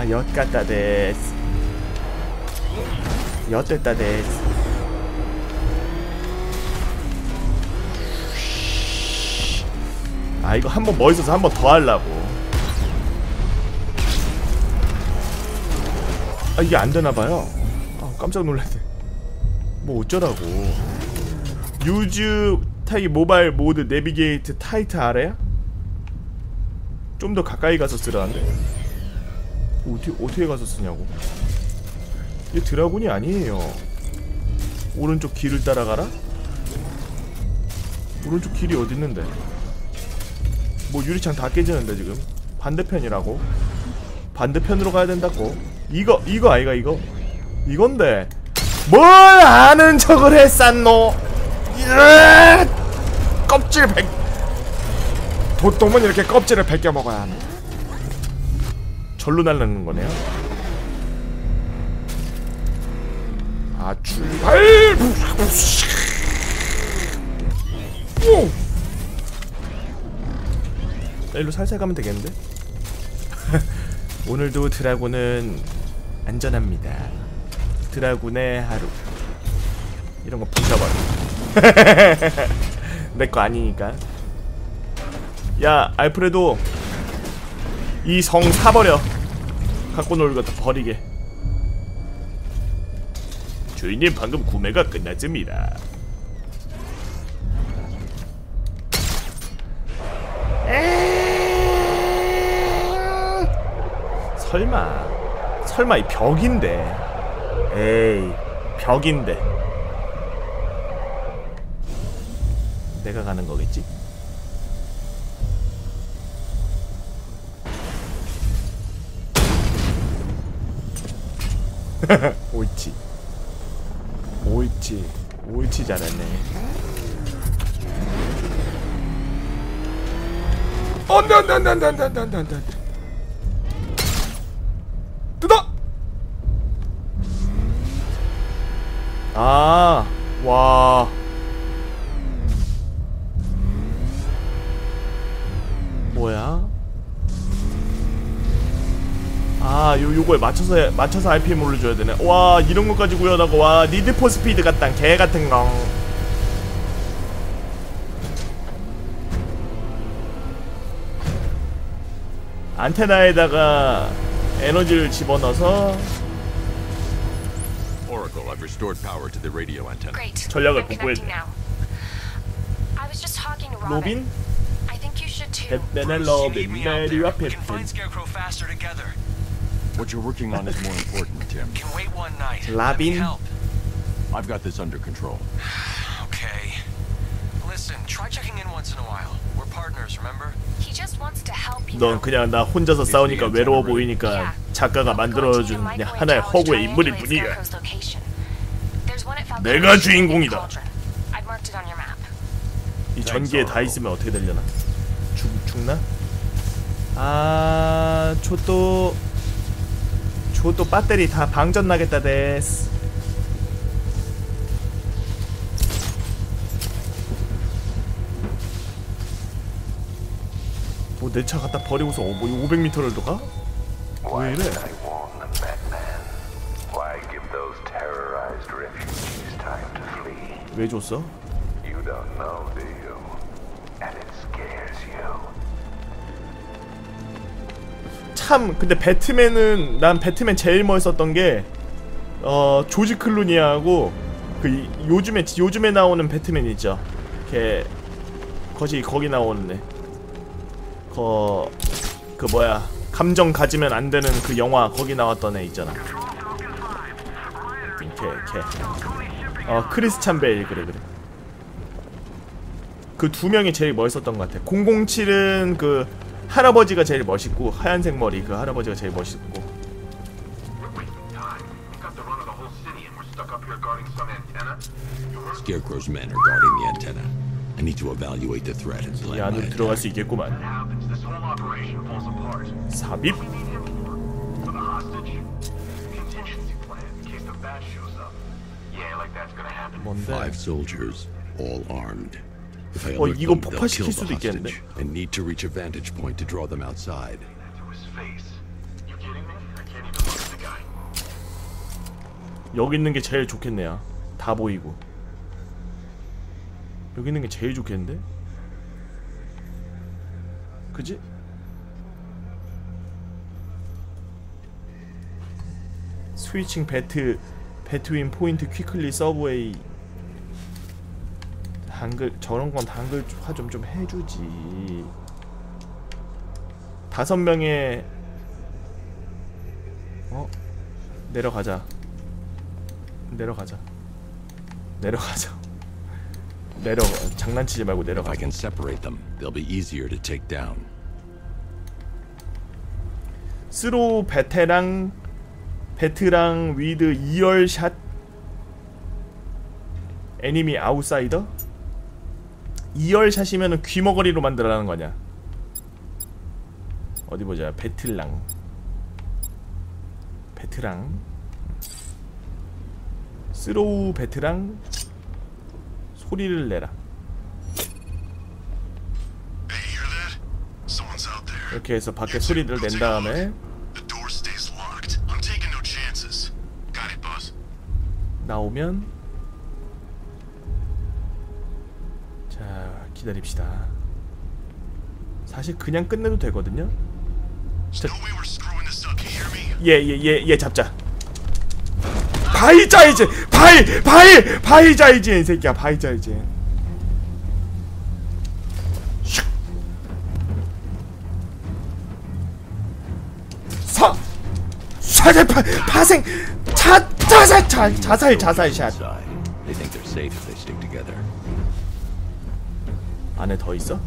아, 데스. 아, 이거 한 번 멋있어서 한 번 더 하려고. 아, 이게 안 되나 봐요. 아, 깜짝 놀랐네. 뭐 어쩌라고. 유즈 타이 모바일 모드 내비게이트 타이트 아래야? 좀 더 가까이 가서 쓰라는데 어떻게 어떻게 가서 쓰냐고. 이게 드라군이 아니에요. 오른쪽 길을 따라가라? 오른쪽 길이 어디 있는데? 뭐 유리창 다 깨지는데 지금? 반대편이라고? 반대편으로 가야 된다고? 이거 이거 아이가 이거? 이건데? 뭘 아는 척을 했었노? 으아! 껍질 벗 보통은 이렇게 껍질을 벗겨 먹어야 하네 절로 날라는 거네요. 아 출발! 일로 살살 가면 되겠는데? 오늘도 드라군은 안전합니다. 드라군의 하루. 이런 거 부셔버려. 내 거 아니니까. 야 알프레도 이 성 사버려. 갖고 놀고 버리게. 주인님 방금 구매가 끝났습니다. 설마 설마 이 벽인데? 에이 벽인데. 내가 가는 거겠지? 옳지. 옳지. 옳지 잘했네. 안돼 안돼 안돼 안돼 안돼 안돼 안돼 안돼. 뜯어! 아 아, 요 요거에 맞춰서 해- 맞춰서 RPM 올려줘야 되네. 와, 이런 것까지 구현하고 와, 니드 포 스피드 같단 개 같은 거. 안테나에다가 에너지를 집어넣어서 Oracle, I've restored power to the radio antenna. Great. 전략을 I'm 복구해야 connecting 돼. now. I was just talking to Robin. 로빈, I think you should too. 베네로빈, 메리와 can What you're working on is more important, Tim. Can wait one night. Help. I've got this under control. Okay. Listen, try checking in once in a while. We're partners, remember? He just wants to help you. 넌. 그냥 나 혼자서 싸우니까 외로워 보이니까 작가가 만들어준 그냥 하나의 허구의 인물일 뿐이야. Scarecrow's location. There's one at Falcone 내가 주인공이다. Cauldron. I've marked it on your map. 이 전기에 다 있으면 어떻게 되려나? 죽 죽나? 아, 저또 저또 배터리 다 방전 나겠다 데스. 뭐내차 갖다 버리고서 어, 뭐 500m를 더 가? 왜 이래? Warn them, 참 근데 배트맨은 난 배트맨 제일 멋있었던 게 어 조지 클루니하고 그 이- 요즘에 요즘에 나오는 배트맨 있죠. 걔 거기 거기 나오는 애. 거그 뭐야 감정 가지면 안 되는 그 영화 거기 나왔던 애 있잖아. 걔 걔. 어 크리스찬 베일 그래 그래. 그 두 명이 제일 멋있었던 것 같아. 007은 그 할아버지가 제일 멋있고 하얀색 머리 그 할아버지가 제일 멋있고 Scarecrow's men are guarding the antenna. I need to evaluate the threat and plan. 안으로 들어갈 수 있겠구만. 삽입. 뭔데? Five soldiers, all armed. 어, 이거 폭파시킬 수도 있겠는데? and need to reach a vantage point to draw them outside. 여기 있는 게 제일 좋겠네요. 다 보이고. 여기 있는 게 제일 좋겠는데? 그지? 스위칭 배트 배트윈 포인트 퀴클리 서브웨이 한글 저런 건 한글화 좀 좀 해주지. 다섯 명의 어? 내려가자. 내려가자. 내려가자. 내려 장난치지 말고 If I can separate them, they'll be easier to take down. 스로 베테랑 베트랑 위드 2열 샷. 애니미 아웃사이더 2열샷이면은 귀머거리로 만들어라는 거냐 어디 보자 베틀랑 베트랑 스로우 베트랑 소리를 내라. 이렇게 해서 밖에 소리를 낸 다음에. 나오면 기다립시다. 사실 그냥 끝내도 되거든요? 얘얘얘얘 잡자. 바이자 이제 바이 바이 바이자 이제 이 새끼야 바이자 이제 슉. 사 사살 파 파생. 자 자살 자 자살 자살 샷 안에 더 있어?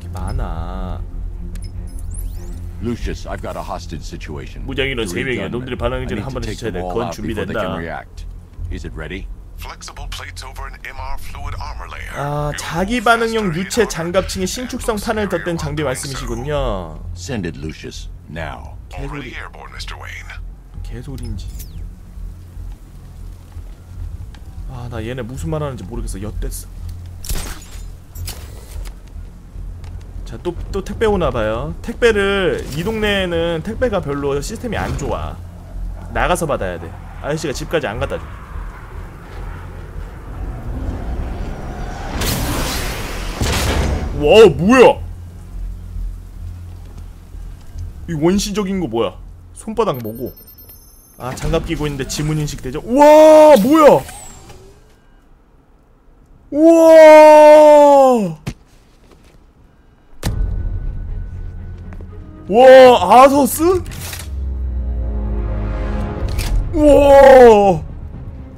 이렇게 많아 Lucius, I've got a hostage situation. 무장이는 세 명이야. 놈들이 I 전에 한 to 번에 시켜야 돼. 그건 준비된다. react. Is it ready? Flexible plates over an MR fluid armor layer. 아 자기 반응용 유체 장갑층의 신축성 판을 덧댄 장비 말씀이시군요 Send it, Lucius. Now. Wayne. 개소리인지 아 나 얘네 무슨 말 하는지 모르겠어 엿됐어 자또또 택배 오나봐요 택배를 이 동네에는 택배가 별로 시스템이 안 좋아 나가서 받아야 돼 아저씨가 집까지 안 갖다 줘 와, 뭐야? 이 원시적인 거 뭐야? 손바닥 뭐고? 아, 장갑 끼고 있는데 지문 인식 되죠? 우와, 뭐야? 우와! 와, 아서스? 우와!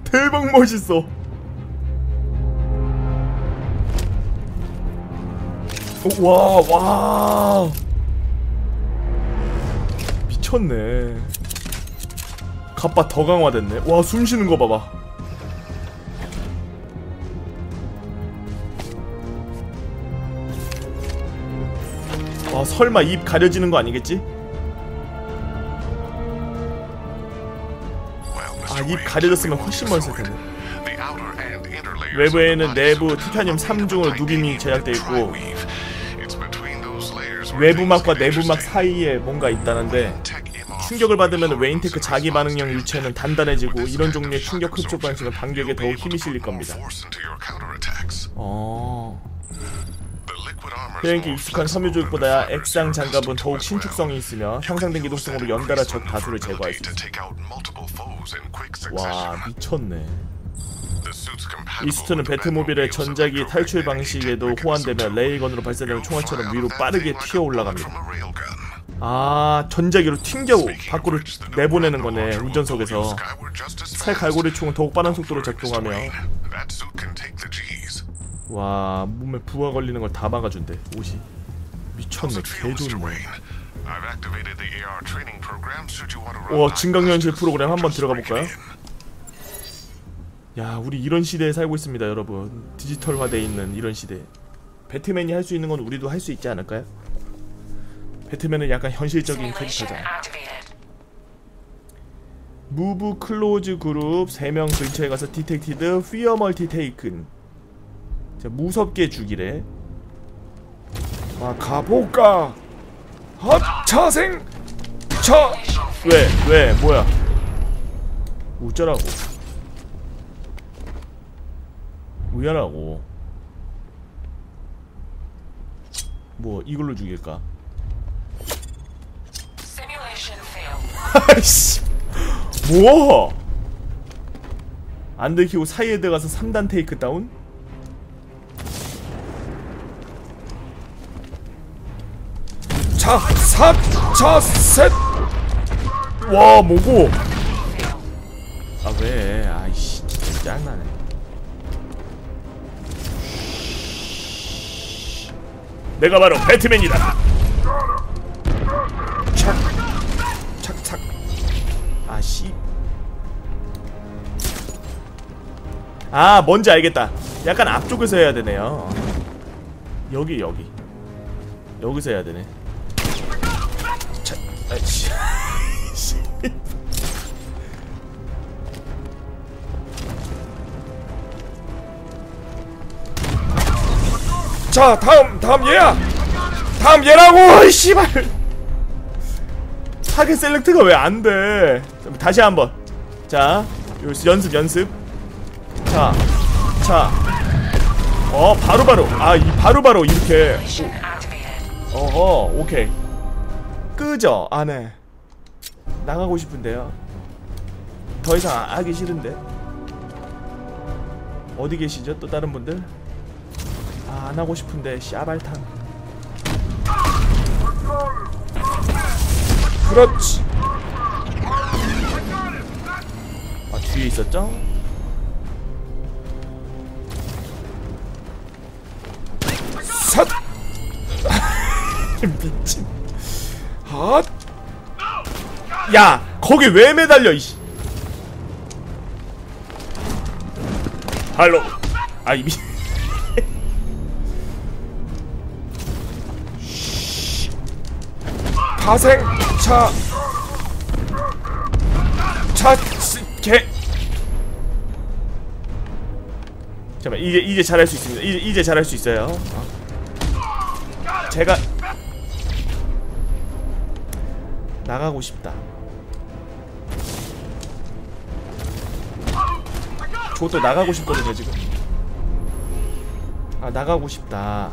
대박 멋있어. 와, 와. 미쳤네. 갑바 더 강화됐네. 와, 숨 쉬는 거 봐봐. 아, 설마 입 가려지는 거 아니겠지? 아, 입 가려졌으면 훨씬 멋있을 텐데. 외부에는 내부 티타늄 suit are 3중으로 made of 누빔이 제작돼 있고 외부막과 내부막. 사이에 뭔가 있다는데 충격을 받으면 웨인테크 자기 반응형 유체는. 단단해지고 이런 종류의 충격 흡수 방식은 반격에 더욱 힘이 실릴 겁니다. 어. 그러니까 more 익숙한 fibers 액상 장갑은 더욱. 신축성이 있으며 향상된 기동성으로 연달아 적 다수를 제거할 수 quick 와. 미쳤네. 이스트는 배트모빌의 전자기 탈출 방식에도 호환되며. 레일건으로 발사되는 총알처럼 위로 빠르게 튀어 올라갑니다. 아 전자기로 튕겨 밖으로 내보내는 거네 운전석에서 새 갈고리 총은 더욱 빠른 속도로 작동하며 와 몸에 부하 걸리는 걸 다 막아준대 옷이 미쳤네 run 와 증강현실. 프로그램 한번 Just 들어가 break 볼까요? it in. 야 우리 이런 시대에 살고 있습니다 여러분 디지털화돼 있는 이런 시대 배트맨이 할 수 있는 건 우리도 할 수 있지 않을까요? 배트맨은 약간 현실적인 캐릭터잖아. 무브 클로즈 그룹 3명 근처에 가서 디텍티드 피어 멀티 테이큰 자 무섭게 죽이래. 아 가볼까? 헛! 자생! 저왜왜 뭐야? 어쩌라고? 우야라고? 뭐 이걸로 죽일까. 아이씨 뭐? 안 들키고 사이에 들어가서 3단 테이크 다운? 자, 삽, 자, 셋! 와, 뭐고? 아, 왜? 아이씨, 짱나네. 내가 바로 배트맨이다! 착, 착, 착. 아 씨. 아, 뭔지 알겠다. 약간 앞쪽에서 해야 되네요. 여기 여기. 여기서 해야 되네. 자, 다음 다음 얘야. 다음 얘라고. 씨발. 타겟 셀렉트가 왜 안 돼? 다시 한번. 자, 요 연습 연습. 자, 자. 어, 바로 바로. 아, 이 바로 바로 이렇게. 어허, 오케이. 끄죠. 아, 네. 나가고 싶은데요. 더 이상 아- 하기 싫은데. 어디 계시죠? 또 다른 분들? 아, 안 하고 싶은데 씨아발탄. 그렇지. 아, 뒤에 있었죠? 삿! 미친. 핫! 야, 거기 왜 매달려 이씨. 할로. 아, 이 미. 파생 차. 개. 잠깐만, 이제 이제 잘할 수 있습니다. 이제 이제 잘할 수 있어요. 어. 제가 나가고 싶다. 저도 나가고 싶거든요 지금. 아 나가고 싶다.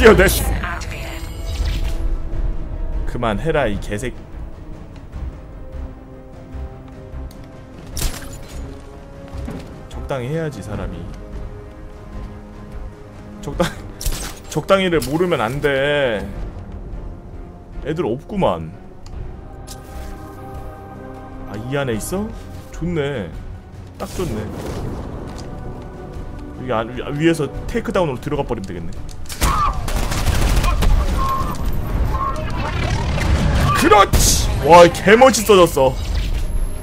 드디어 됐어. Activated. 그만해라 이 개색. 적당히 해야지 사람이. 적당 적당히를 모르면 안 돼. 애들 없구만. 아 이 안에 있어? 좋네. 딱 좋네. 여기 안, 위- 위에서 테이크다운으로 들어가 버리면 되겠네. 그렇지. 와, 개 멋있어졌어.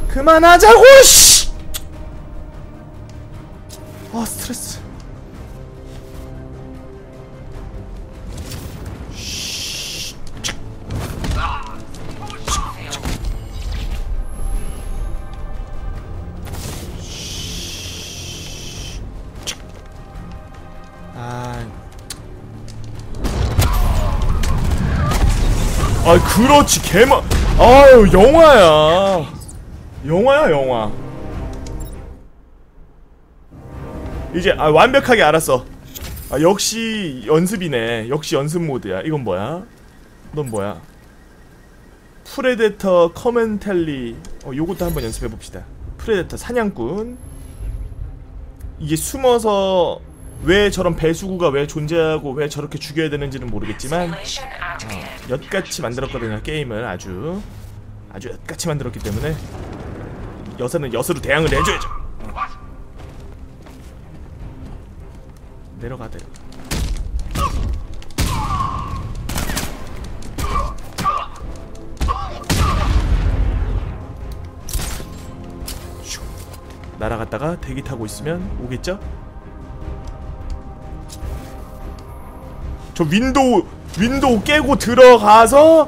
그만하자고 씨. 아 그렇지. 개마 아유 영화야. 영화야 영화. 이제 아 완벽하게 알았어. 아 역시 연습이네. 역시 연습 모드야. 이건 뭐야? 넌 뭐야? 프레데터 커멘탈리. 어 요것도 한번 연습해 봅시다. 프레데터 사냥꾼. 이게 숨어서 왜 저런 배수구가 왜 존재하고 왜 저렇게 죽여야 되는지는 모르겠지만 activated. 엿같이 만들었거든요 게임을 아주 아주 엿같이 만들었기 때문에 여서는 여서로 대항을 해줘야죠 어. 내려가 슉. 날아갔다가 대기 타고 있으면 오겠죠? 저 윈도우 윈도우 깨고 들어가서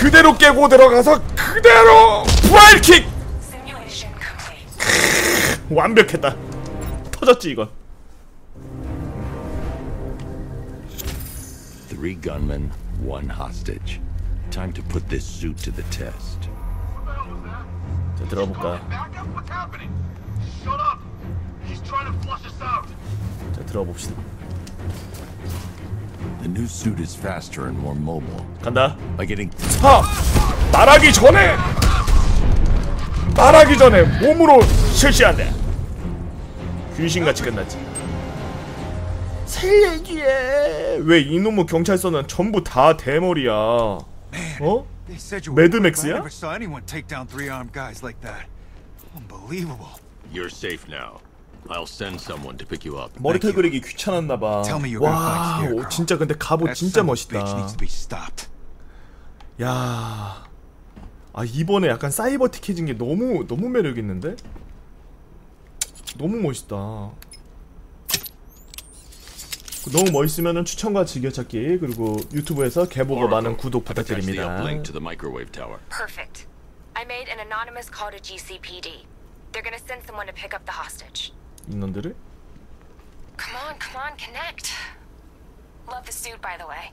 그대로 깨고 들어가서 그대로 부활킥. 완벽했다 터졌지 이건 Three gunmen, one hostage. Time to put this suit to the test. What the hell was that? 자 들어볼까. 자 들어봅시다 The new suit is faster and more mobile. 간다 By getting 사 말하기 전에 말하기 전에 몸으로 실시한다 귀신같이 끝났지 새 얘기해 왜 이놈의 경찰서는 전부 다 대머리야 어? That. Unbelievable. You're safe now. I'll send someone to pick you up. 머리털 그리기 귀찮았나봐 Tell me you're gonna 와. 오, 진짜 근데 갑옷 진짜 멋있다 needs to be stopped. 야, 아 이번에 약간 사이버틱해진 게 너무 너무 매력 있는데? 너무 멋있다. 너무 멋있으면 추천과 즐겨찾기 그리고 유튜브에서 개보고 많은 구독 부탁드립니다. Perfect. I made an anonymous call to GCPD. They're gonna send someone to pick up the hostage. 인원들을 Come on, come on, connect. Love the suit, by the way.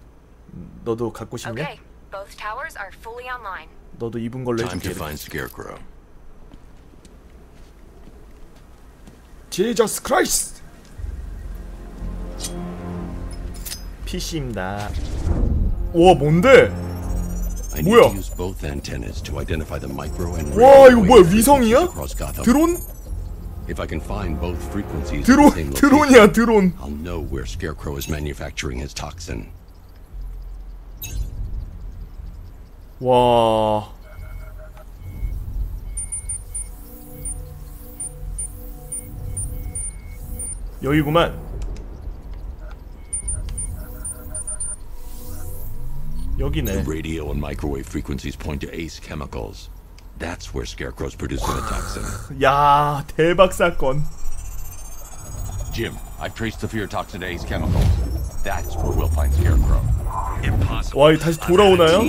너도 갖고 싶냐? Okay, both towers are fully online. 너도 입은 걸로 Time to 해줄게. find Scarecrow. 지저스 크라이스트. PC입니다. 와 뭔데? 뭐야? 와 이거 뭐야 위성이야? 드론? If I can find both frequencies at 드론 the same location, 드론이야 드론. I'll know where Scarecrow is manufacturing his toxin. 와. 여기구만. 여기네. Radio and microwave frequencies point to Ace Chemicals. That's where Scarecrow's producing the toxin. 야, 대박 사건. Jim, I've traced the fear toxin to Ace Chemicals. That's where we'll find Scarecrow. Impossible. 와, 이 다시 돌아오나요?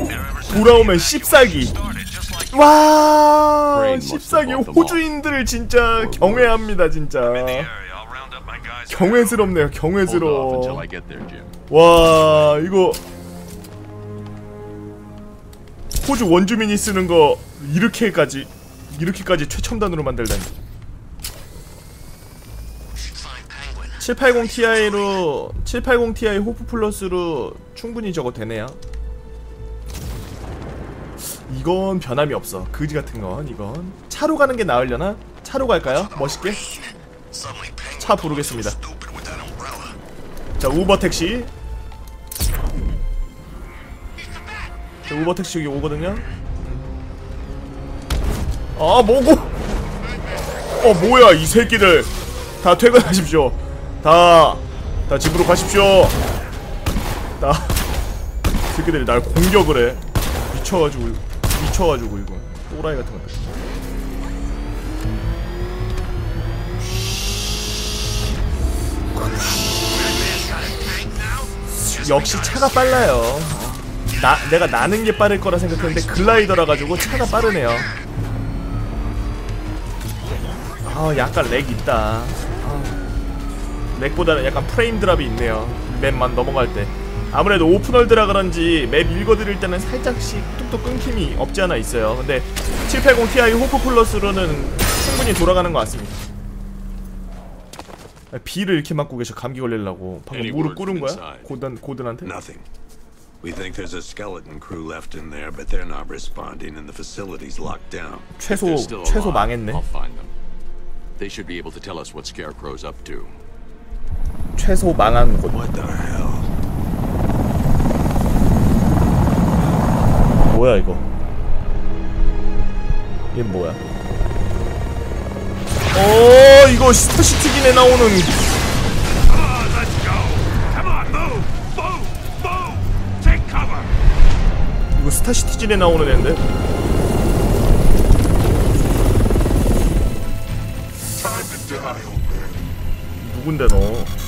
돌아오면 the 씹사기. 와, 씹사기 호주인들을 진짜 경외합니다, 진짜. in the area. I'll round up my guys. 경외스럽네요, 경외스러워. I get there, Jim. 와 이거 호주 원주민이 쓰는 거 이렇게까지 이렇게까지 최첨단으로 만들다니 Find Penguin. 780 Ti로 780 Ti 호프 플러스로 충분히 저거 되네요 이건 변함이 없어 그지 같은 건 이건 차로 가는 게 나으려나? 차로 갈까요? 멋있게? 차 부르겠습니다. 자 우버 택시 자 우버 택시 여기 오거든요 아 뭐고? 어 뭐야 이 새끼들. 다 퇴근하십시오. 다 다 집으로 가십시오. 다 새끼들이 날 공격을 해. 미쳐가지고 미쳐가지고 이거 또라이 같은 거. 역시 차가 빨라요. 나 내가 나는 게 빠를 거라 생각했는데 글라이더라 가지고 차가 빠르네요. 아 약간 렉 있다. 아, 렉보다는 약간 프레임 드랍이 있네요. 맵만 넘어갈 때. 아무래도 오픈월드라 그런지 맵 읽어드릴 때는 살짝씩 뚝뚝 끊김이 없지 않아 있어요. 근데 780 Ti 호프 플러스로는 충분히 돌아가는 것 같습니다. 아, 비를 이렇게 맞고 계셔 감기 걸리려고 방금 무릎 꿇은 거야? 고든 고든한테? Nothing. We think there's a skeleton crew left in there, but they're not responding, and the facility's locked down. 최소 최소. 망했네. I'll find them. They should be able to tell us what Scarecrow's up to. 최소 망한 곳. What the hell? 뭐야 이거? 얘 뭐야? 어 이거 나오는! Move! Take cover! 이거 스타시티즌에 나오는 애인데? 누군데 너?